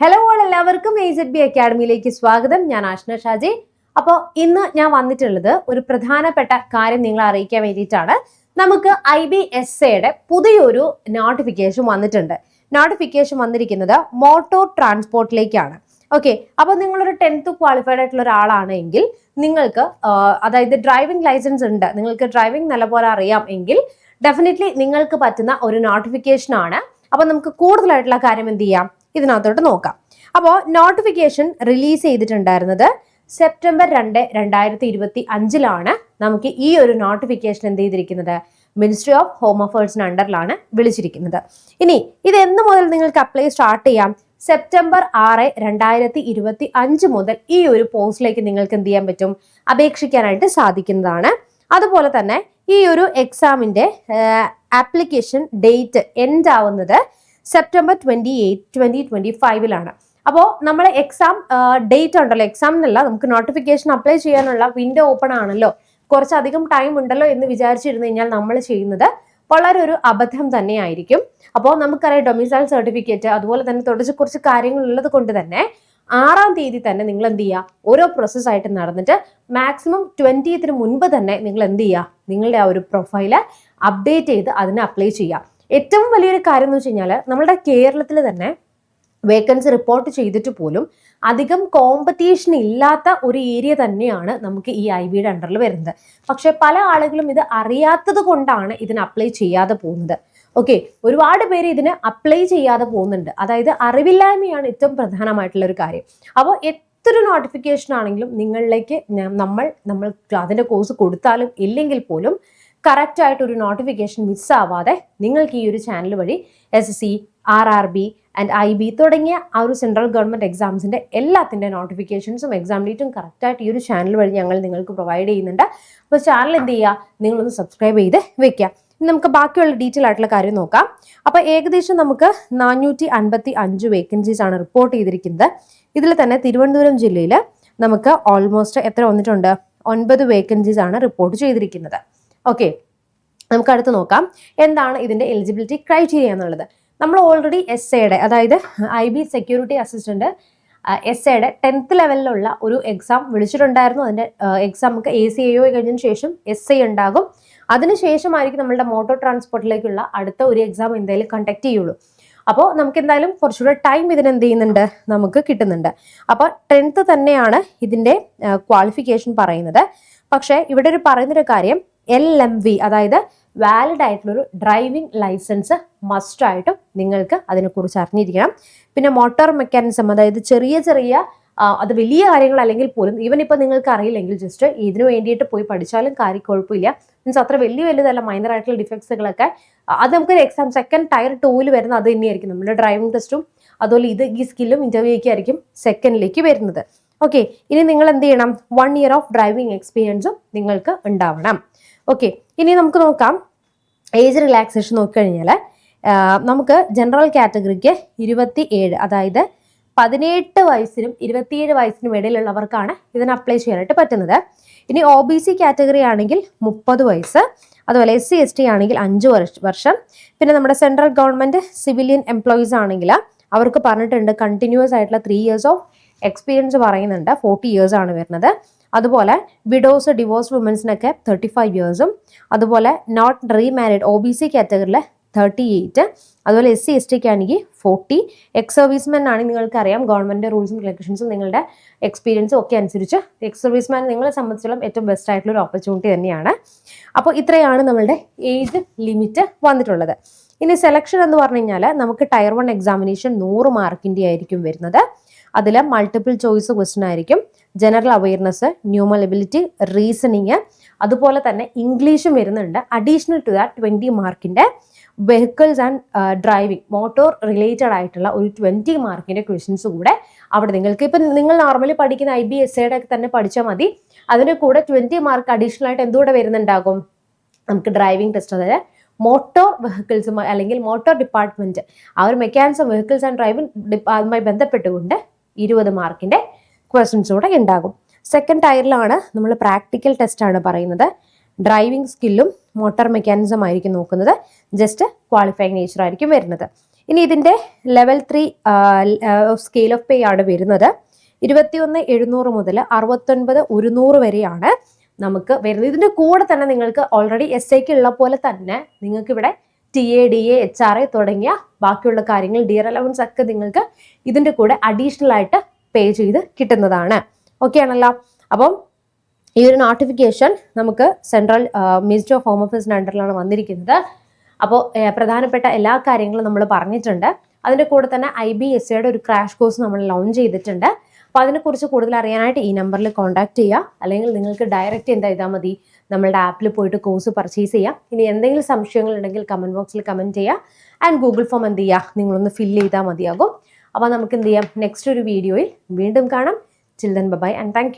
Hello all എല്ലാവർക്കും A Z B അക്കാഡമിയിലേക്ക് സ്വാഗതം. ഞാൻ ആഷ്ന ഷാജി. അപ്പോൾ ഇന്ന് ഞാൻ വന്നിട്ടുള്ളത് ഒരു പ്രധാനപ്പെട്ട കാര്യം നിങ്ങളെ അറിയിക്കാൻ വേണ്ടിയിട്ടാണ്. നമുക്ക് ഐ ബി എസ് എയുടെ പുതിയൊരു നോട്ടിഫിക്കേഷൻ വന്നിട്ടുണ്ട്. നോട്ടിഫിക്കേഷൻ വന്നിരിക്കുന്നത് മോട്ടോർ ട്രാൻസ്പോർട്ടിലേക്കാണ് ഓക്കെ അപ്പോൾ നിങ്ങളൊരു ടെൻത്ത് ക്വാളിഫൈഡ് ആയിട്ടുള്ള ഒരാളാണെങ്കിൽ നിങ്ങൾക്ക് അതായത് ഡ്രൈവിംഗ് ലൈസൻസ് ഉണ്ട്. നിങ്ങൾക്ക് ഡ്രൈവിംഗ് നല്ലപോലെ അറിയാം എങ്കിൽ ഡെഫിനറ്റ്ലി നിങ്ങൾക്ക് പറ്റുന്ന ഒരു നോട്ടിഫിക്കേഷൻ ആണ്. അപ്പോൾ നമുക്ക് കൂടുതലായിട്ടുള്ള കാര്യം എന്ത് ചെയ്യാം? ഇതിനകത്തോട്ട് നോക്കാം. അപ്പോൾ നോട്ടിഫിക്കേഷൻ റിലീസ് ചെയ്തിട്ടുണ്ടായിരുന്നത് സെപ്റ്റംബർ രണ്ട് രണ്ടായിരത്തി ഇരുപത്തി അഞ്ചിലാണ് നമുക്ക് ഈ ഒരു നോട്ടിഫിക്കേഷൻ എന്ത് ചെയ്തിരിക്കുന്നത്? മിനിസ്ട്രി ഓഫ് ഹോം അഫയേഴ്സിന് അണ്ടറിലാണ് വിളിച്ചിരിക്കുന്നത്. ഇനി ഇത് എന്ന് മുതൽ നിങ്ങൾക്ക് അപ്ലൈ സ്റ്റാർട്ട് ചെയ്യാം? സെപ്റ്റംബർ ആറ് രണ്ടായിരത്തി ഇരുപത്തി അഞ്ച് മുതൽ ഈ ഒരു പോസ്റ്റിലേക്ക് നിങ്ങൾക്ക് എന്ത് ചെയ്യാൻ പറ്റും? അപേക്ഷിക്കാനായിട്ട് സാധിക്കുന്നതാണ്. അതുപോലെ തന്നെ ഈ ഒരു എക്സാമിന്റെ ആപ്ലിക്കേഷൻ ഡേറ്റ് എൻഡ് ആവുന്നത് September twenty eight twenty twenty ഫൈവിലാണ് അപ്പോൾ നമ്മൾ എക്സാം ഡേറ്റ് ഉണ്ടല്ലോ. എന്നല്ല നമുക്ക് നോട്ടിഫിക്കേഷൻ അപ്ലൈ ചെയ്യാനുള്ള വിൻഡോ ഓപ്പൺ ആണല്ലോ. കുറച്ചധികം ടൈം ഉണ്ടല്ലോ എന്ന് വിചാരിച്ചിരുന്നു കഴിഞ്ഞാൽ നമ്മൾ ചെയ്യുന്നത് വളരെ ഒരു അബദ്ധം തന്നെയായിരിക്കും. അപ്പോൾ നമുക്കറിയാം ഡൊമിസൈൽ സർട്ടിഫിക്കറ്റ് അതുപോലെ തന്നെ തുടച്ച് കുറച്ച് കാര്യങ്ങൾ ഉള്ളത് കൊണ്ട് തന്നെ ആറാം തീയതി തന്നെ നിങ്ങൾ എന്ത് ചെയ്യുക? ഓരോ പ്രോസസ് ആയിട്ട് നടന്നിട്ട് മാക്സിമം ട്വന്റിയത്തിന് മുൻപ് തന്നെ നിങ്ങൾ എന്ത് ചെയ്യുക? നിങ്ങളുടെ ആ ഒരു പ്രൊഫൈൽ അപ്ഡേറ്റ് ചെയ്ത് അതിന് അപ്ലൈ ചെയ്യുക. ഏറ്റവും വലിയൊരു കാര്യം എന്ന് വെച്ച് കഴിഞ്ഞാൽ നമ്മുടെ കേരളത്തിൽ തന്നെ വേക്കൻസി റിപ്പോർട്ട് ചെയ്തിട്ട് പോലും അധികം കോമ്പറ്റീഷൻ ഇല്ലാത്ത ഒരു ഏരിയ തന്നെയാണ് നമുക്ക് ഈ ഐ ബിയുടെ അണ്ടറിൽ വരുന്നത്. പക്ഷെ പല ആളുകളും ഇത് അറിയാത്തത് കൊണ്ടാണ് ഇതിന് അപ്ലൈ ചെയ്യാതെ പോകുന്നത്. ഓക്കെ ഒരുപാട് പേര് ഇതിന് അപ്ലൈ ചെയ്യാതെ പോകുന്നുണ്ട്. അതായത് അറിവില്ലായ്മയാണ് ഏറ്റവും പ്രധാനമായിട്ടുള്ള ഒരു കാര്യം. അപ്പോൾ എത്ര നോട്ടിഫിക്കേഷൻ ആണെങ്കിലും നിങ്ങളിലേക്ക് നമ്മൾ നമ്മൾ അതിന്റെ കോഴ്സ് കൊടുത്താലും ഇല്ലെങ്കിൽ പോലും കറക്റ്റ് ആയിട്ട് ഒരു നോട്ടിഫിക്കേഷൻ മിസ്സാവാതെ നിങ്ങൾക്ക് ഈ ഒരു ചാനൽ വഴി S S C R R B and I B തുടങ്ങിയ ആ ഒരു സെൻട്രൽ ഗവൺമെന്റ് എക്സാംസിന്റെ എല്ലാത്തിന്റെ നോട്ടിഫിക്കേഷൻസും എക്സാം ഡേറ്റും കറക്റ്റായിട്ട് ഈ ഒരു ചാനൽ വഴി ഞങ്ങൾ നിങ്ങൾക്ക് പ്രൊവൈഡ് ചെയ്യുന്നുണ്ട്. അപ്പോൾ ചാനൽ എന്ത് ചെയ്യുക? നിങ്ങളൊന്ന് സബ്സ്ക്രൈബ് ചെയ്ത് വെക്കുക. നമുക്ക് ബാക്കിയുള്ള ഡീറ്റെയിൽ ആയിട്ടുള്ള കാര്യം നോക്കാം. അപ്പോൾ ഏകദേശം നമുക്ക് നാനൂറ്റി അൻപത്തി അഞ്ച് വേക്കൻസീസ് ആണ് റിപ്പോർട്ട് ചെയ്തിരിക്കുന്നത്. ഇതിൽ തന്നെ തിരുവനന്തപുരം ജില്ലയിൽ നമുക്ക് ഓൾമോസ്റ്റ് എത്ര വന്നിട്ടുണ്ട്? ഒൻപത് വേക്കൻസീസ് ആണ് റിപ്പോർട്ട് ചെയ്തിരിക്കുന്നത്. ഓക്കെ നമുക്ക് അടുത്ത് നോക്കാം. എന്താണ് ഇതിന്റെ എലിജിബിലിറ്റി ക്രൈറ്റീരിയ എന്നുള്ളത്? നമ്മൾ ഓൾറെഡി എസ് എയുടെ അതായത് I B security assistant S എയുടെ ടെൻത്ത് ലെവലിലുള്ള ഒരു എക്സാം വിളിച്ചിട്ടുണ്ടായിരുന്നു. അതിന്റെ എക്സാം നമുക്ക് എ സി എ കഴിഞ്ഞതിന് ശേഷം എസ് ഐ ഉണ്ടാകും. അതിനുശേഷമായിരിക്കും നമ്മളുടെ മോട്ടോർ ട്രാൻസ്പോർട്ടിലേക്കുള്ള അടുത്ത ഒരു എക്സാം എന്തായാലും കണ്ടക്ട് ചെയ്യുള്ളൂ. അപ്പോൾ നമുക്ക് എന്തായാലും കുറച്ചുകൂടെ ടൈം ഇതിന് എന്ത് ചെയ്യുന്നുണ്ട്? നമുക്ക് കിട്ടുന്നുണ്ട്. അപ്പോൾ ടെൻത്ത് തന്നെയാണ് ഇതിന്റെ ക്വാളിഫിക്കേഷൻ പറയുന്നത്. പക്ഷേ ഇവിടെ ഒരു പറയുന്നൊരു കാര്യം എൽ എം വി അതായത് വാലിഡ് ആയിട്ടുള്ളൊരു ഡ്രൈവിംഗ് ലൈസൻസ് മസ്റ്റായിട്ടും നിങ്ങൾക്ക് അതിനെക്കുറിച്ച് അറിഞ്ഞിരിക്കണം. പിന്നെ മോട്ടോർ മെക്കാനിസം അതായത് ചെറിയ ചെറിയ അത് വലിയ കാര്യങ്ങൾ അല്ലെങ്കിൽ പോലും ഈവൻ ഇപ്പം നിങ്ങൾക്ക് അറിയില്ലെങ്കിൽ ജസ്റ്റ് ഇതിനു വേണ്ടിയിട്ട് പോയി പഠിച്ചാലും കാര്യം കുഴപ്പമില്ല. മീൻസ് അത്ര വലിയ വലുതല്ല മൈനർ ആയിട്ടുള്ള ഡിഫക്ട്സുകളൊക്കെ അത് നമുക്കൊരു എക്സാം സെക്കൻഡ് ടയർ ടൂവിൽ വരുന്ന അത് തന്നെയായിരിക്കും നമ്മുടെ ഡ്രൈവിംഗ് ടെസ്റ്റും അതുപോലെ ഇത് ഈ സ്കില്ലും ഇന്റർവ്യൂ ഒക്കെ ആയിരിക്കും സെക്കൻഡിലേക്ക് വരുന്നത്. ഓക്കെ ഇനി നിങ്ങൾ എന്ത് ചെയ്യണം? വൺ ഇയർ ഓഫ് ഡ്രൈവിംഗ് എക്സ്പീരിയൻസും നിങ്ങൾക്ക് ഉണ്ടാവണം. ഓക്കെ ഇനി നമുക്ക് നോക്കാം. ഏജ് റിലാക്സേഷൻ നോക്കിക്കഴിഞ്ഞാൽ നമുക്ക് ജനറൽ കാറ്റഗറിക്ക് ഇരുപത്തി ഏഴ് അതായത് പതിനെട്ട് വയസ്സിനും ഇരുപത്തിയേഴ് വയസ്സിനും ഇടയിലുള്ളവർക്കാണ് ഇതിന് അപ്ലൈ ചെയ്യാനായിട്ട് പറ്റുന്നത്. ഇനി ഒ ബി സി കാറ്റഗറി ആണെങ്കിൽ മുപ്പത് വയസ്സ് അതുപോലെ എസ് സി എസ് ടി ആണെങ്കിൽ അഞ്ച് വർഷം പിന്നെ നമ്മുടെ സെൻട്രൽ ഗവൺമെന്റ് സിവിലിയൻ എംപ്ലോയീസ് ആണെങ്കിൽ അവർക്ക് പറഞ്ഞിട്ടുണ്ട് കണ്ടിന്യൂസ് ആയിട്ടുള്ള ത്രീ ഇയേഴ്സ് ഓഫ് എക്സ്പീരിയൻസ് പറയുന്നുണ്ട്. ഫോർട്ടി ഇയേഴ്സ് ആണ് വരുന്നത്. അതുപോലെ വിഡോസ് ഡിവോഴ്സ് വുമൻസിനൊക്കെ തേർട്ടി ഫൈവ് ഇയേഴ്സും അതുപോലെ not remarried O B C കാറ്റഗറിയിൽ തേർട്ടി എയ്റ്റ് അതുപോലെ എസ് സി എസ് ടിക്ക് ആണെങ്കിൽ ഫോർട്ടി എക്സ് സർവീസ്മാൻ ആണെങ്കിൽ നിങ്ങൾക്ക് അറിയാം ഗവൺമെന്റ് റൂൾസും റെഗുലേഷൻസും നിങ്ങളുടെ എക്സ്പീരിയൻസും ഒക്കെ അനുസരിച്ച് എക്സ് സർവീസ്മാൻ നിങ്ങളെ സംബന്ധിച്ചിടത്തോളം ഏറ്റവും ബെസ്റ്റ് ആയിട്ടുള്ള ഒരു ഓപ്പർച്യൂണിറ്റി തന്നെയാണ്. അപ്പോൾ ഇത്രയാണ് നമ്മളുടെ ഏജ് ലിമിറ്റ് വന്നിട്ടുള്ളത്. ഇനി സെലക്ഷൻ എന്ന് പറഞ്ഞു കഴിഞ്ഞാൽ നമുക്ക് ടയർ വൺ എക്സാമിനേഷൻ നൂറ് മാർക്കിന്റെ ആയിരിക്കും വരുന്നത്. അതിൽ മൾട്ടിപ്പിൾ ചോയ്സ് ക്വസ്റ്റൻ ആയിരിക്കും. General awareness numerical ability reasoning അതുപോലെ തന്നെ ഇംഗ്ലീഷും വരുന്നുണ്ട്. അഡീഷണൽ ടു ദാറ്റ് ട്വന്റി മാർക്കിന്റെ vehicles and driving motor related ആയിട്ടുള്ള ഒരു ട്വന്റി മാർക്കിന്റെ ക്വസ്റ്റ്യൻസ് കൂടെ അവിടെ നിങ്ങൾക്ക് ഇപ്പം നിങ്ങൾ നോർമലി പഠിക്കുന്ന ഐ ബി എസ് എയുടെ തന്നെ പഠിച്ചാൽ മതി. അതിന്റെ കൂടെ ട്വന്റി മാർക്ക് അഡീഷണൽ ആയിട്ട് എന്തുകൂടെ വരുന്നുണ്ടാകും? നമുക്ക് ഡ്രൈവിംഗ് ടെസ്റ്റ് അതായത് മോട്ടോർ വെഹിക്കിൾസ് അല്ലെങ്കിൽ മോട്ടോർ ഡിപ്പാർട്ട്മെന്റ് ആ ഒരു മെക്കാനിസം വെഹിക്കിൾസ് ആൻഡ് ഡ്രൈവിംഗ് അതുമായി ബന്ധപ്പെട്ടുകൊണ്ട് ഇരുപത് മാർക്കിന്റെ ക്വസ്റ്റ്യൻസ് കൂടെ ഉണ്ടാകും. സെക്കൻഡ് ടയറിലാണ് നമ്മൾ പ്രാക്ടിക്കൽ ടെസ്റ്റ് ആണ് പറയുന്നത്. ഡ്രൈവിംഗ് സ്കില്ലും മോട്ടോർ മെക്കാനിസം ആയിരിക്കും നോക്കുന്നത്. ജസ്റ്റ് ക്വാളിഫൈങ് നേച്ചർ ആയിരിക്കും വരുന്നത്. ഇനി ഇതിന്റെ level three scale of pay ആണ് വരുന്നത്. ഇരുപത്തിയൊന്ന് എഴുന്നൂറ് മുതൽ അറുപത്തൊൻപത് ഒരുന്നൂറ് വരെയാണ് നമുക്ക് വരുന്നത്. ഇതിന്റെ കൂടെ തന്നെ നിങ്ങൾക്ക് ഓൾറെഡി എസ് ഐക്ക് ഉള്ള പോലെ തന്നെ നിങ്ങൾക്ക് ഇവിടെ T A D A H R A തുടങ്ങിയ ബാക്കിയുള്ള കാര്യങ്ങൾ ഡിയർ അലവൻസ് ഒക്കെ നിങ്ങൾക്ക് ഇതിന്റെ കൂടെ അഡീഷണൽ ആയിട്ട് പേ ചെയ്ത് കിട്ടുന്നതാണ്. ഓക്കെ ആണല്ലോ? അപ്പം ഈ ഒരു നോട്ടിഫിക്കേഷൻ നമുക്ക് സെൻട്രൽ മിനിസ്റ്റർ ഓഫ് ഹോം അഫേഴ്സിന്റെ അണ്ടറിലാണ് വന്നിരിക്കുന്നത്. അപ്പോൾ പ്രധാനപ്പെട്ട എല്ലാ കാര്യങ്ങളും നമ്മൾ പറഞ്ഞിട്ടുണ്ട്. അതിന്റെ കൂടെ തന്നെ ഐ ബി എസ് സിയുടെ ഒരു ക്രാഷ് കോഴ്സ് നമ്മൾ ലോഞ്ച് ചെയ്തിട്ടുണ്ട്. അപ്പോൾ അതിനെക്കുറിച്ച് കൂടുതൽ അറിയാനായിട്ട് ഈ നമ്പറിൽ കോൺടാക്ട് ചെയ്യുക. അല്ലെങ്കിൽ നിങ്ങൾക്ക് ഡയറക്റ്റ് എന്താ ചെയ്താൽ മതി. നമ്മളുടെ ആപ്പിൽ പോയിട്ട് കോഴ്സ് പർച്ചേസ് ചെയ്യാം. ഇനി എന്തെങ്കിലും സംശയങ്ങൾ ഉണ്ടെങ്കിൽ കമന്റ് ബോക്സിൽ കമന്റ് ചെയ്യുക ആൻഡ് ഗൂഗിൾ ഫോം എന്ത് ചെയ്യുക നിങ്ങളൊന്ന് ഫില്ല് ചെയ്താൽ മതിയാകും. അപ്പോൾ നമുക്ക് എന്ത് ചെയ്യാം? നെക്സ്റ്റ് ഒരു വീഡിയോയിൽ വീണ്ടും കാണാം. Children by and thank